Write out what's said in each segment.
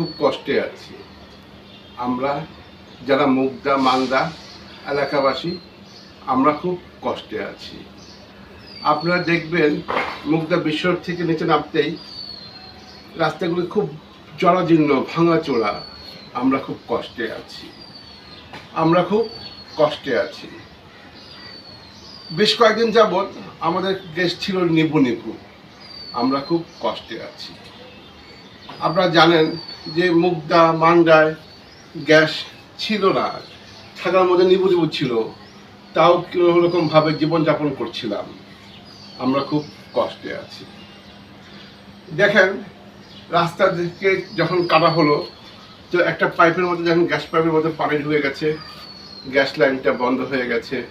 খুব কষ্টে আছি। আমরা যারা মুগদা, মালদা এলাকাবাসী, আমরা খুব কষ্টে আছি। আপনারা দেখবেন মুগদা বিশ্বর থেকে নিচে নামতেই রাস্তাগুলি খুব জরাজীর্ণ, ভাঙাচোরা। আমরা খুব কষ্টে আছি। আমরা খুব কষ্টে আছি। বেশ কয়েকদিন যাবৎ আমাদের দেশ ছিল নিবু নিবু। আমরা খুব কষ্টে আছি। আপনারা জানেন যে মুগদা, মান্ডায় গ্যাস ছিল না। থাকার মধ্যে নিবু নিবু ছিল। তাও রকমভাবে জীবনযাপন করছিলাম। আমরা খুব কষ্টে আছি। দেখেন, রাস্তা থেকে যখন কাটা হলো, তো একটা পাইপের মধ্যে যখন গ্যাস পাইপের মধ্যে পানি ঢুকে গেছে। গ্যাস লাইনটা বন্ধ হয়ে গেছে।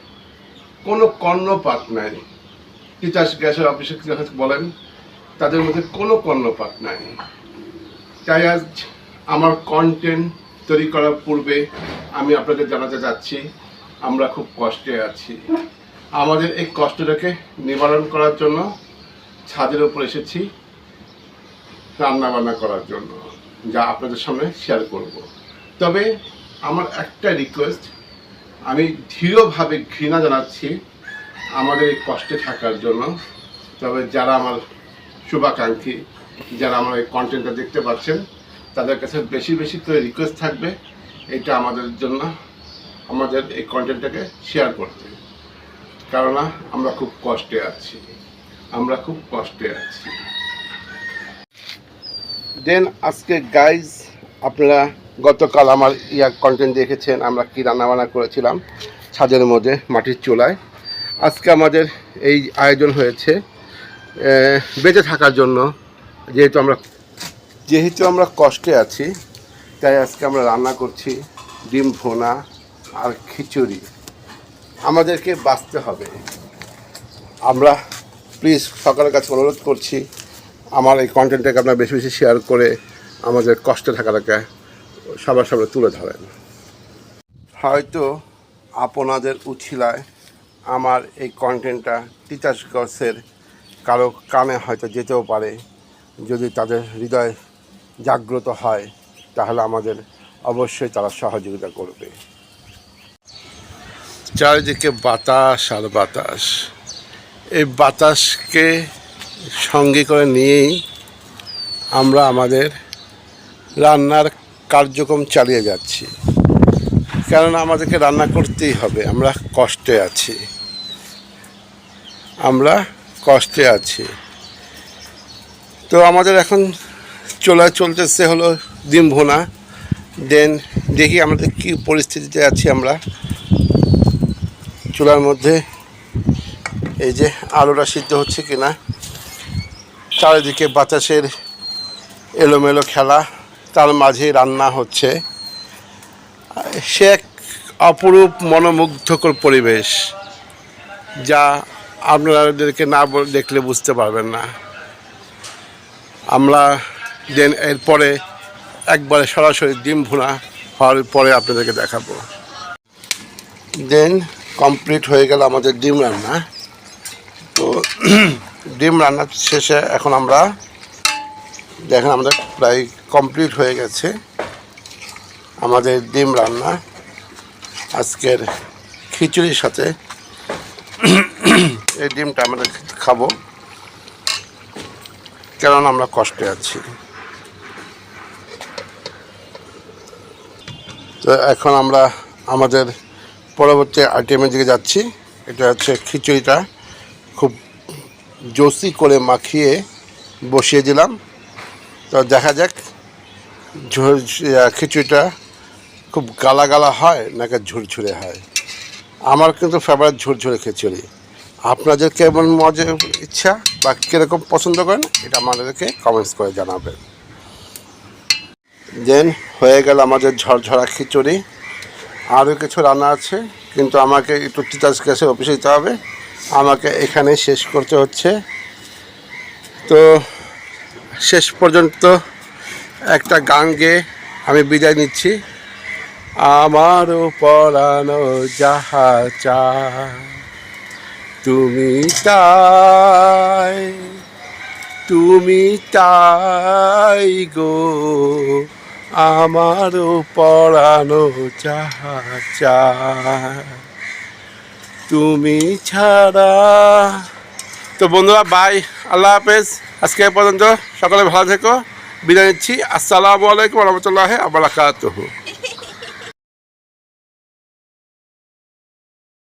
কোনো কর্ণপাত নাই। তিতাস গ্যাসের অফিসে বলেন? তাদের মধ্যে কোনো কর্ণপাত নাই। তাই আজ আমার কন্টেন্ট তৈরি করার পূর্বে আমি আপনাদের জানাতে যাচ্ছি, আমরা খুব কষ্টে আছি। আমাদের এই কষ্টটাকে নিবারণ করার জন্য, ছাদের উপর এসেছি রান্না বান্না করার জন্য, যা আপনাদের সামনে শেয়ার করব। তবে আমার একটা রিকোয়েস্ট আমি দৃঢ়ভাবে ঘৃণা জানাচ্ছি আমাদের এই কষ্টে থাকার জন্য। তবে যারা আমার শুভাকাঙ্ক্ষী যারা আমার এই কন্টেন্টটা দেখতে পাচ্ছেন, তাদের কাছে বেশি বেশি করে রিকোয়েস্ট থাকবে। এটা আমাদের জন্য, আমাদের এই কন্টেন্টটাকে শেয়ার করতে। কেননা, আমরা খুব কষ্টে আছি। আমরা খুব কষ্টে আছি। দেন আজকে গাইজ আপনারা গতকাল আমার ইয়া কন্টেন্ট দেখেছেন, আমরা কি রান্নাবান্না করেছিলাম ছাদের মধ্যে, মাটির চুলায়। আজকে আমাদের এই আয়োজন হয়েছে বেঁচে থাকার জন্য। যেহেতু আমরা যেহেতু আমরা কষ্টে আছি, তাই আজকে আমরা রান্না করছি ডিম ভোনা আর খিচুড়ি। আমাদেরকে বাঁচতে হবে। আমরা প্লিজ সকালের কাছে অনুরোধ করছি, আমার এই কন্টেন্টটাকে আপনারা বেশি বেশি শেয়ার করে আমাদের কষ্টে থাকাটাকে সবার সামনে তুলে ধরেন। হয়তো আপনাদের উছিলায় আমার এই কন্টেন্টটা তিতাস গছের কারও কানে হয়তো যেতেও পারে যদি তাদের হৃদয় জাগ্রত হয়, তাহলে আমাদের অবশ্যই তারা সহযোগিতা করবে। চারিদিকে বাতাস আর বাতাস। এই বাতাসকে সঙ্গে করে নিয়েই আমরা আমাদের রান্নার কার্যক্রম চালিয়ে যাচ্ছি। কেননা আমাদেরকে রান্না করতেই হবে, আমরা কষ্টে আছি। আমরা কষ্টে আছি। তো আমাদের এখন চলা চলতেছে হলো ডিম ভোনা। দেন দেখি আমাদের কী পরিস্থিতিতে আছি আমরা। চুলার মধ্যে এই যে আলুটা সিদ্ধ হচ্ছে কিনা। চারিদিকে বাতাসের এলোমেলো খেলা, তার মাঝে রান্না হচ্ছে। সে এক অপরূপ মনোমুগ্ধকর পরিবেশ, যা আপনাদেরকে না দেখলে বুঝতে পারবেন না। আমরা দেন এরপরে একবারে সরাসরি ডিম ভুনা হওয়ার পরে আপনাদেরকে দেখাবো। দেন কমপ্লিট হয়ে গেল আমাদের ডিম রান্না। তো ডিম রান্না শেষে এখন আমরা দেখেন আমাদের প্রায় কমপ্লিট হয়ে গেছে আমাদের ডিম রান্না। আজকের খিচুড়ির সাথে এই ডিমটা আমরা খাব। কারণ আমরা কষ্টে আছি। তো এখন আমরা আমাদের পরবর্তী আইটেমের দিকে যাচ্ছি। এটা হচ্ছে খিচুড়িটা। খুব জসি করে মাখিয়ে বসিয়ে দিলাম তো দেখা যাক খিচুড়িটা খুব গালা গালা হয় নাকি ঝুরঝুরে হয়। আমার কিন্তু ফেভারিট ঝুরঝুরে খিচুড়ি। আপনাদের কেমন মজা, ইচ্ছা বা কীরকম পছন্দ করেন, এটা আমাদেরকে কমেন্টস করে জানাবেন। দেন হয়ে গেল আমাদের ঝরঝরা খিচুড়ি। আরও কিছু রান্না আছে, কিন্তু আমাকে একটু তিতাস গ্যাসে অফিসে যেতে হবে। আমাকে এখানে শেষ করতে হচ্ছে। তো শেষ পর্যন্ত একটা গান গেয়ে আমি বিদায় নিচ্ছি। আমারও পরানো যাহা চায় তুমি তাই তুমি তাই গো আমারও পড়ানো চাহা তুমি ছাড়া তো বন্ধুরা বাই আল্লাহ হাফেজ। আজকে পর্যন্ত সকলে ভালো থেকো। বিদায় নিচ্ছি। আসসালামু আলাইকুম রহমতুল্লাহ আবরাকাতহ